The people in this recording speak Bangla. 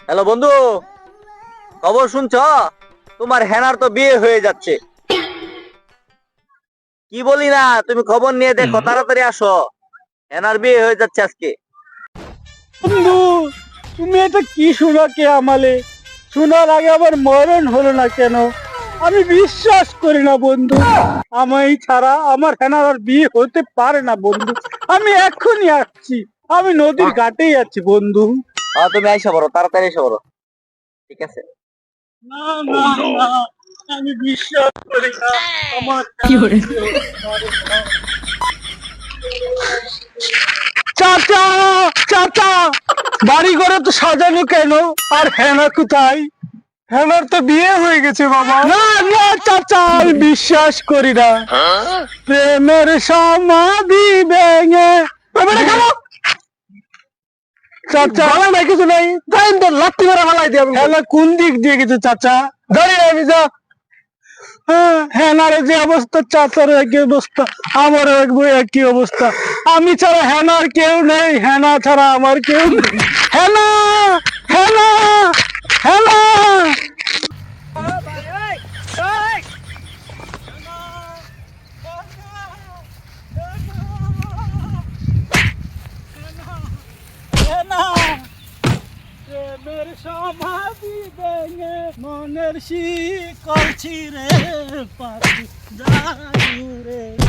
হ্যালো বন্ধু খবর শুনছ? তোমার হেনার তো বিয়ে হয়ে যাচ্ছে। কি বলি না তুমি খবর নিয়ে দেখো তাড়াতাড়ি আসো। হেনার বিয়ে হয়ে যাচ্ছে আজকে। বন্ধু তুমি এটা কি শোনা কে আমালে? শোনার আগে আবার মরণ হলো না কেন? আমি বিশ্বাস করি না বন্ধু। আমায় ছাড়া আমার হেনার আর বিয়ে হতে পারে না বন্ধু। আমি এখনই আসছি। আমি নদীর ঘাটেই আছি বন্ধু। তুমি আইসা বড় তাড়াতাড়ি এসে বড় ঠিক আছে? না না না আমি বিশ্বাস করি না। আমার চাচা চাচা বাড়ি ঘরে তো সাজানো কেন? আর হেনা কোথায়? হেনার তো বিয়ে হয়ে গেছে বাবা। না না চাচা আমি বিশ্বাস করি না। প্রেমের সমাধি ভেঙে কিছু নাই। তো মারা দিয়ে কোন দিক দিয়ে চাচা? আমি যা। হ্যাঁ হেনার যে অবস্থা চাচার একই অবস্থা একবার একই অবস্থা। আমি ছাড়া হেনার কেউ নেই হেনা ছাড়া আমার কেউ নেই। হেনা হেনা! প্রেমের সমাধি ভেঙে মনের শিকল ছিঁড়ে পাখি যায়